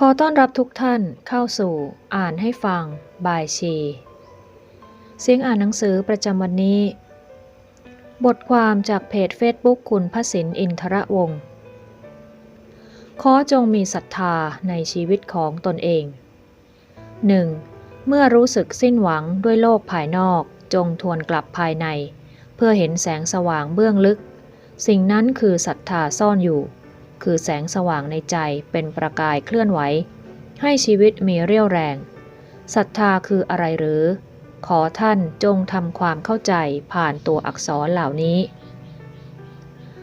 ขอต้อนรับทุกท่านเข้าสู่อ่านให้ฟังบายชี เสียงอ่านหนังสือประจำวันนี้ บทความจากเพจ Facebook คุณพสินอินทระวงศ์ขอจงมีศรัทธาในชีวิตของตนเอง 1. เมื่อรู้สึกสิ้นหวังด้วยโลกภายนอกจงทวนกลับภายใน เพื่อเห็นแสงสว่างเบื้องลึก สิ่งนั้นคือศรัทธาซ่อนอยู่ คือแสงสว่างในใจเป็นประกายเคลื่อนไหว ให้ชีวิตมีเรี่ยวแรง ศรัทธาคืออะไรหรือ ขอท่านจงทำความเข้าใจผ่านตัวอักษรเหล่านี้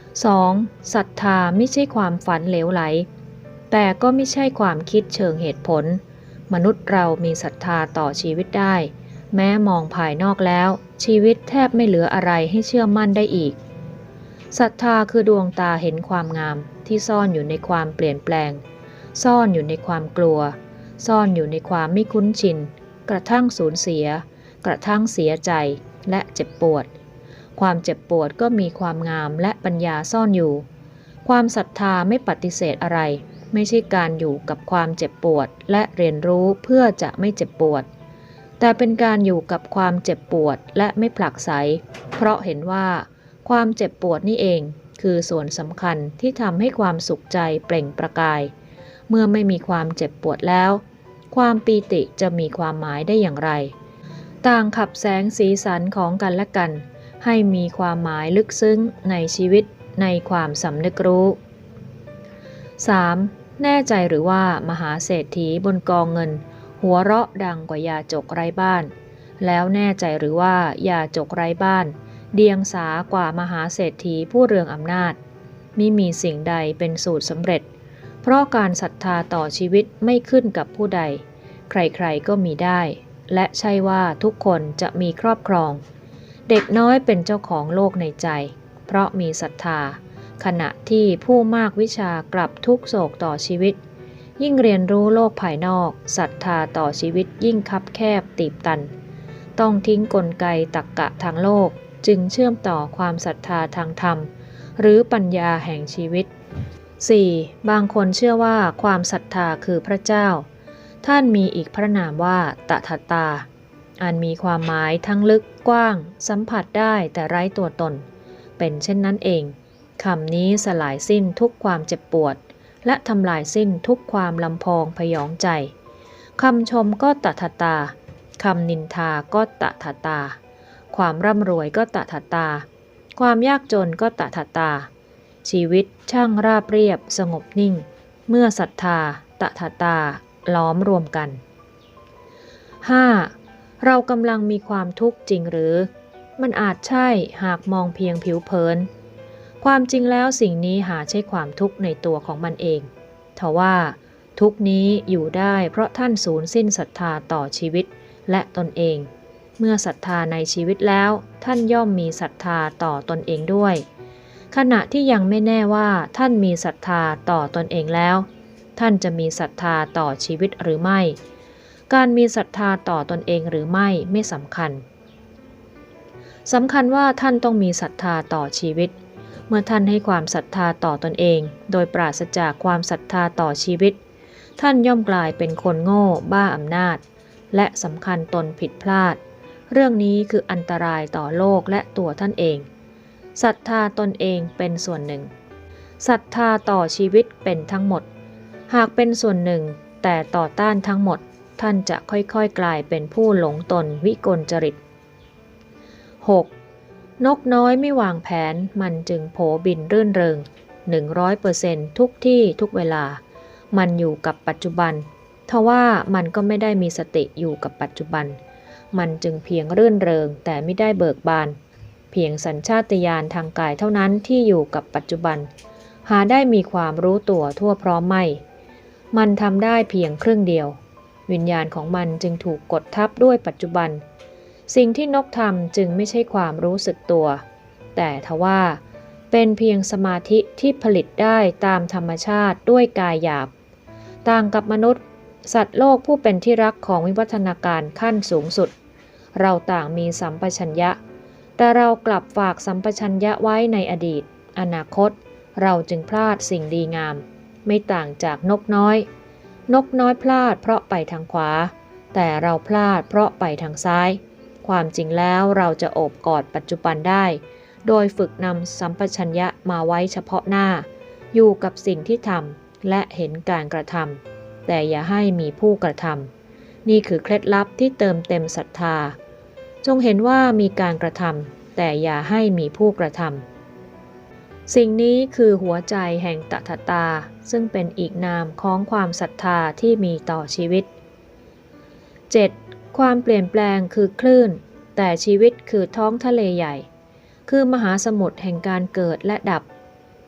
2. ศรัทธาไม่ใช่ความฝันเหลวไหล แต่ก็ไม่ใช่ความคิดเชิงเหตุผล มนุษย์เรามีศรัทธาต่อชีวิตได้ แม้มองภายนอกแล้ว ชีวิตแทบไม่เหลืออะไรให้เชื่อมั่นได้อีกศรัทธาคือดวงตาเห็นความงาม ที่ซ่อนอยู่ในความเปลี่ยนแปลง ซ่อนอยู่ในความกลัว ซ่อนอยู่ในความไม่คุ้นชิน กระทั่งสูญเสีย กระทั่งเสียใจและเจ็บปวด ความเจ็บปวดก็มีความงามและปัญญาซ่อนอยู่ ความศรัทธาไม่ปฏิเสธอะไร ไม่ใช่การอยู่กับความเจ็บปวดและเรียนรู้เพื่อจะไม่เจ็บปวด แต่เป็นการอยู่กับความเจ็บปวดและไม่ผลักไส เพราะเห็นว่าความเจ็บปวดนี่เอง คือส่วนสำคัญที่ทำให้ความสุขใจเปล่งประกาย เมื่อไม่มีความเจ็บปวดแล้ว ความปีติจะมีความหมายได้อย่างไร ต่างขับแสงสีสันของกันและกัน ให้มีความหมายลึกซึ้งในชีวิตในความสำนึกรู้ 3. แน่ใจหรือว่ามหาเศรษฐีบนกองเงิน หัวเราะดังกว่ายาจกไร้บ้าน แล้วแน่ใจหรือว่ายาจกไร้บ้าน เดียงสากว่ามหาเศรษฐีผู้เรืองอำนาจมิมีสิ่งใดเป็นสูตรสำเร็จ เพราะการศรัทธาต่อชีวิตไม่ขึ้นกับผู้ใด ใครๆก็มีได้ และใช่ว่าทุกคนจะมีครอบครอง เด็กน้อยเป็นเจ้าของโลกในใจ เพราะมีศรัทธา ขณะที่ผู้มากวิชากลับทุกโศกต่อชีวิต ยิ่งเรียนรู้โลกภายนอกศรัทธาต่อชีวิตยิ่งคับแคบตีบตัน ต้องทิ้งกลไกตักกะทางโลก จึงเชื่อมต่อความศรัทธาทางธรรม หรือปัญญาแห่งชีวิต 4. บางคนเชื่อว่าความศรัทธาคือพระเจ้า ท่านมีอีกพระนามว่าตถาตา อันมีความหมายทั้งลึกกว้าง สัมผัสได้แต่ไร้ตัวตน เป็นเช่นนั้นเองคำนี้สลายสิ้นทุกความเจ็บปวด และทำลายสิ้นทุกความลำพองพยองใจคำชมก็ตถาตาคำนินทาก็ตถาตา ความร่ำรวยก็ตถาตา ความยากจนก็ตถาตา ชีวิตช่างราบเรียบสงบนิ่ง เมื่อศรัทธาตถาตา ล้อมรวมกัน 5. เรากำลังมีความทุกข์จริงหรือ มันอาจใช่หากมองเพียงผิวเผิน ความจริงแล้วสิ่งนี้หาใช่ความทุกข์ในตัวของมันเองทว่าทุกนี้อยู่ได้เพราะท่านสูญสิ้นศรัทธาต่อชีวิตและตนเอง เมื่อศรัทธาในชีวิตแล้ว ท่านย่อมมีศรัทธาต่อตนเองด้วย ขณะที่ยังไม่แน่ว่าท่านมีศรัทธาต่อตนเองแล้ว ท่านจะมีศรัทธาต่อชีวิตหรือไม่ การมีศรัทธาต่อตนเองหรือไม่ไม่สำคัญสำคัญว่าท่านต้องมีศรัทธาต่อชีวิต เมื่อท่านให้ความศรัทธาต่อตนเอง โดยปราศจากความศรัทธาต่อชีวิต ท่านย่อมกลายเป็นคนโง่ บ้าอำนาจ และสำคัญตนผิดพลาด เรื่องนี้คืออันตรายต่อโลกและตัวท่านเอง ศรัทธาตนเองเป็นส่วนหนึ่ง ศรัทธาต่อชีวิตเป็นทั้งหมด หากเป็นส่วนหนึ่ง แต่ต่อต้านทั้งหมด ท่านจะค่อยๆกลายเป็นผู้หลงตนวิกลจริต 6. นกน้อยไม่วางแผนมันจึงโผบินรื่นเริง 100%ทุกที่ทุกเวลา มันอยู่กับปัจจุบันทว่ามันก็ไม่ได้มีสติอยู่กับปัจจุบัน มันจึงเพียงรื่นเริงแต่ไม่ได้เบิกบาน เพียงสัญชาตญาณทางกายเท่านั้นที่อยู่กับปัจจุบัน หาได้มีความรู้ตัวทั่วพร้อมไม่ มันทำได้เพียงครึ่งเดียว วิญญาณของมันจึงถูกกดทับด้วยปัจจุบัน สิ่งที่นกทำจึงไม่ใช่ความรู้สึกตัว แต่ทว่าเป็นเพียงสมาธิที่ผลิตได้ตามธรรมชาติด้วยกายหยาบ ต่างกับมนุษย์ สัตว์โลกผู้เป็นที่รักของวิวัฒนาการขั้นสูงสุด เราต่างมีสัมปชัญญะ แต่เรากลับฝากสัมปชัญญะไว้ในอดีต อนาคต เราจึงพลาดสิ่งดีงาม ไม่ต่างจากนกน้อย นกน้อยพลาดเพราะไปทางขวา แต่เราพลาดเพราะไปทางซ้าย ความจริงแล้วเราจะโอบกอดปัจจุบันได้ โดยฝึกนำสัมปชัญญะมาไว้เฉพาะหน้า อยู่กับสิ่งที่ทำและเห็นการกระทำ แต่อย่าให้มีผู้กระทำนี่คือเคล็ดลับที่เติมเต็มศรัทธา จงเห็นว่ามีการกระทำแต่อย่าให้มีผู้กระทำสิ่งนี้คือหัวใจแห่งตถตา ซึ่งเป็นอีกนามของความศรัทธาที่มีต่อชีวิต 7. ความเปลี่ยนแปลงคือคลื่น แต่ชีวิตคือท้องทะเลใหญ่ คือมหาสมุทรแห่งการเกิดและดับ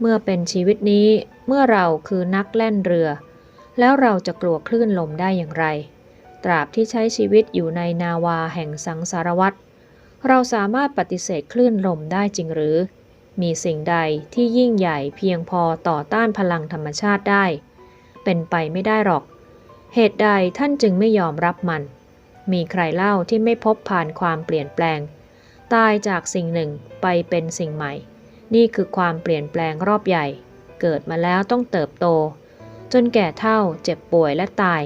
เมื่อเป็นชีวิตนี้เมื่อเราคือนักแล่นเรือ แล้วเราจะกลัวคลื่นลมได้อย่างไร ตราบที่ใช้ชีวิตอยู่ในนาวาแห่งสังสารวัตรเราสามารถปฏิเสธคลื่นลมได้จริงหรือ มีสิ่งใดที่ยิ่งใหญ่เพียงพอต่อต้านพลังธรรมชาติได้ เป็นไปไม่ได้หรอก เหตุใดท่านจึงไม่ยอมรับมัน มีใครเล่าที่ไม่พบผ่านความเปลี่ยนแปลง ตายจากสิ่งหนึ่งไปเป็นสิ่งใหม่ นี่คือความเปลี่ยนแปลงรอบใหญ่ เกิดมาแล้วต้องเติบโต จนแก่เท่าเจ็บป่วยและตาย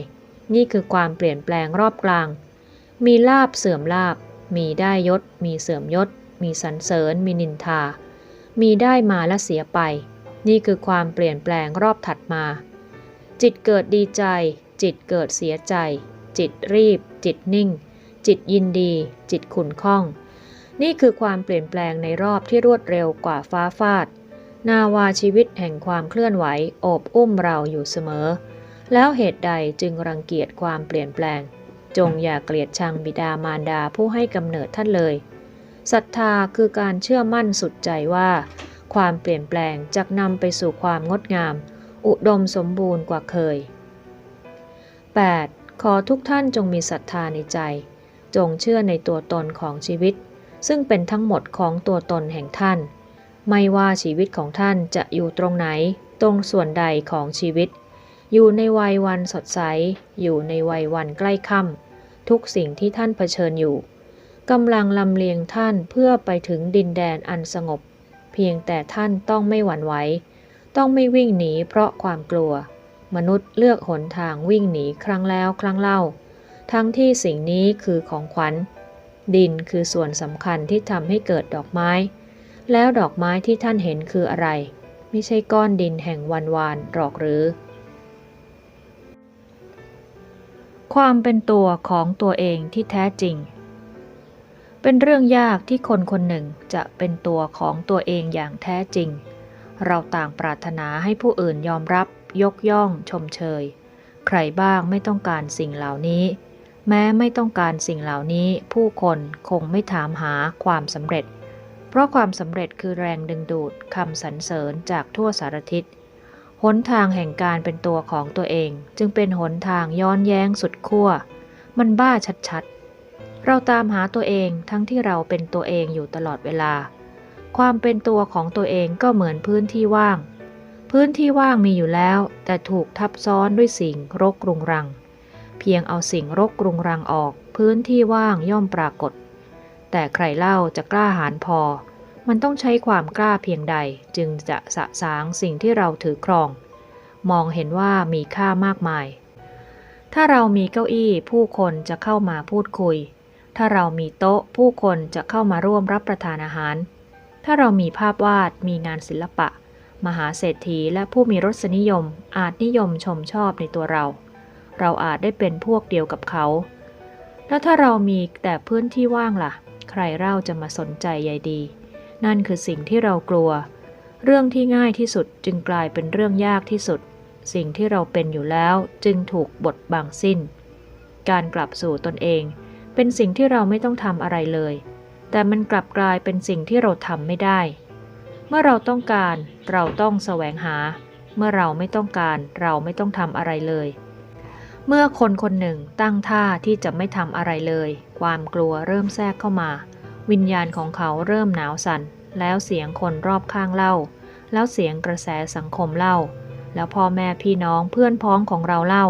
นี่คือความเปลี่ยนแปลงรอบกลาง มีลาบเสื่อมลาบ มีได้ยศ มีเสื่อมยศ มีสรรเสริญ มีนินทา มีได้มาและเสียไป นี่คือความเปลี่ยนแปลงรอบถัดมา จิตเกิดดีใจ จิตเกิดเสียใจ จิตรีบ จิตนิ่ง จิตยินดี จิตขุนข้อง นี่คือความเปลี่ยนแปลงในรอบที่รวดเร็วกว่าฟ้าฟาด นาวาชีวิตแห่งความเคลื่อนไหวโอบอุ้มเราอยู่เสมอ แล้วเหตุใดจึงรังเกียจความเปลี่ยนแปลง จงอย่าเกลียดชังบิดามารดาผู้ให้กำเนิดท่านเลยศรัทธาคือการเชื่อมั่นสุดใจว่า ความเปลี่ยนแปลงจะนำไปสู่ความงดงาม อุดมสมบูรณ์กว่าเคย 8. ขอทุกท่านจงมีศรัทธาในใจ จงเชื่อในตัวตนของชีวิต ซึ่งเป็นทั้งหมดของตัวตนแห่งท่าน ไม่ว่าชีวิตของท่านจะอยู่ตรงไหน ตรงส่วนใดของชีวิต อยู่ในวัยวันสดใส อยู่ในวัยวันใกล้ค่ำทุกสิ่งที่ท่านเผชิญอยู่กำลังลำเลียงท่านเพื่อไปถึงดินแดนอันสงบ เพียงแต่ท่านต้องไม่หวั่นไหวต้องไม่วิ่งหนีเพราะความกลัว มนุษย์เลือกหนทางวิ่งหนีครั้งแล้วครั้งเล่า ทั้งที่สิ่งนี้คือของขวัญ ดินคือส่วนสำคัญที่ทำให้เกิดดอกไม้ แล้วดอกไม้ที่ท่านเห็นคืออะไร ไม่ใช่ก้อนดินแห่งวันวานหรอกหรือ ความเป็นตัวของตัวเองที่แท้จริง เป็นเรื่องยากที่คนคนหนึ่งจะเป็นตัวของตัวเองอย่างแท้จริง เราต่างปรารถนาให้ผู้อื่นยอมรับ ยกย่อง ชมเชย ใครบ้างไม่ต้องการสิ่งเหล่านี้ แม้ไม่ต้องการสิ่งเหล่านี้ ผู้คนคงไม่ถามหาความสำเร็จ เพราะความสำเร็จคือแรงดึงดูดคำสรรเสริญจากทั่วสารทิศหนทางแห่งการเป็นตัวของตัวเอง จึงเป็นหนทางย้อนแย้งสุดขั้ว มันบ้าชัดๆ เราตามหาตัวเองทั้งที่เราเป็นตัวเองอยู่ตลอดเวลา ความเป็นตัวของตัวเองก็เหมือนพื้นที่ว่าง พื้นที่ว่างมีอยู่แล้ว แต่ถูกทับซ้อนด้วยสิ่งรกรุงรัง เพียงเอาสิ่งรกรุงรังออก พื้นที่ว่างย่อมปรากฏ แต่ใครเล่าจะกล้าหาญพอ มันต้องใช้ความกล้าเพียงใดจึงจะสะสางสิ่งที่เราถือครอง มองเห็นว่ามีค่ามากมาย ถ้าเรามีเก้าอี้ผู้คนจะเข้ามาพูดคุย ถ้าเรามีโต๊ะผู้คนจะเข้ามาร่วมรับประทานอาหาร ถ้าเรามีภาพวาดมีงานศิลปะ มหาเศรษฐีและผู้มีรสนิยม อาจนิยมชมชอบในตัวเรา เราอาจได้เป็นพวกเดียวกับเขา แล้วถ้าเรามีแต่พื้นที่ว่างล่ะ ใครเล่าจะมาสนใจใยดี นั่นคือสิ่งที่เรากลัว เรื่องที่ง่ายที่สุดจึงกลายเป็นเรื่องยากที่สุด สิ่งที่เราเป็นอยู่แล้วจึงถูกบดบังสิ้น การกลับสู่ตนเอง เป็นสิ่งที่เราไม่ต้องทำอะไรเลย แต่มันกลับกลายเป็นสิ่งที่เราทำไม่ได้ เมื่อเราต้องการเราต้องแสวงหา เมื่อเราไม่ต้องการเราไม่ต้องทำอะไรเลยเมื่อคนคนหนึ่งตั้งท่าที่จะไม่ทำอะไรเลย ความกลัวเริ่มแทรกเข้ามา วิญญาณของเขาเริ่มหนาวสั่น แล้วเสียงคนรอบข้างเล่า แล้วเสียงกระแสสังคมเล่า แล้วพ่อแม่พี่น้องเพื่อนพ้องของเราเล่า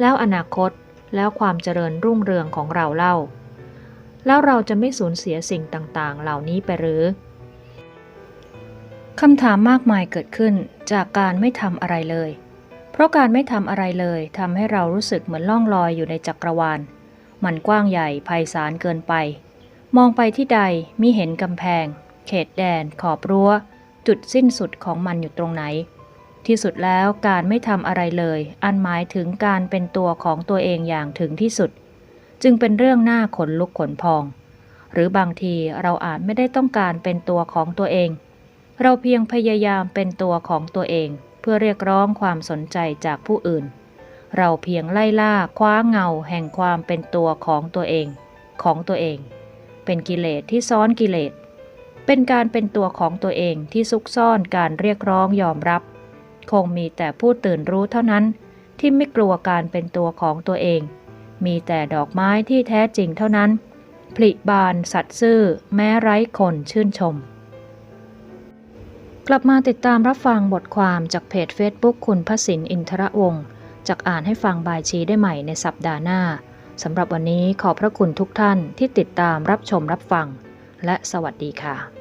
แล้วอนาคตแล้วความเจริญรุ่งเรืองของเราเล่า แล้วเราจะไม่สูญเสียสิ่งต่างๆ เหล่านี้ไปหรือคำถามมากมายเกิดขึ้นจากการไม่ทำอะไรเลย เพราะการไม่ทำอะไรเลยทำให้เรารู้สึกเหมือนล่องลอยอยู่ในจักรวาล มันกว้างใหญ่ไพศาลเกินไป มองไปที่ใดมิเห็นกำแพง เขตแดน ขอบรั้ว จุดสิ้นสุดของมันอยู่ตรงไหน ที่สุดแล้วการไม่ทำอะไรเลย อันหมายถึงการเป็นตัวของตัวเองอย่างถึงที่สุด จึงเป็นเรื่องหน้าขนลุกขนพอง หรือบางทีเราอาจไม่ได้ต้องการเป็นตัวของตัวเอง เราเพียงพยายามเป็นตัวของตัวเอง เพื่อเรียกร้องความสนใจจากผู้อื่น เราเพียงไล่ล่าคว้าเงาแห่งความเป็นตัวของตัวเอง ของตัวเอง เป็นกิเลสที่ซ้อนกิเลส เป็นการเป็นตัวของตัวเองที่ซุกซ่อนการเรียกร้องยอมรับ คงมีแต่ผู้ตื่นรู้เท่านั้นที่ไม่กลัวการเป็นตัวของตัวเอง มีแต่ดอกไม้ที่แท้จริงเท่านั้น ผลิบานสัตว์ซื่อ แม้ไร้คนชื่นชม กลับมาติดตามรับฟังบทความจากเพจ Facebook คุณพสินอินทรวงศ์ จากอ่านให้ฟังบายชีได้ใหม่ในสัปดาห์หน้าสำหรับวันนี้ขอบพระคุณทุกท่านที่ติดตามรับชมรับฟัง และสวัสดีค่ะ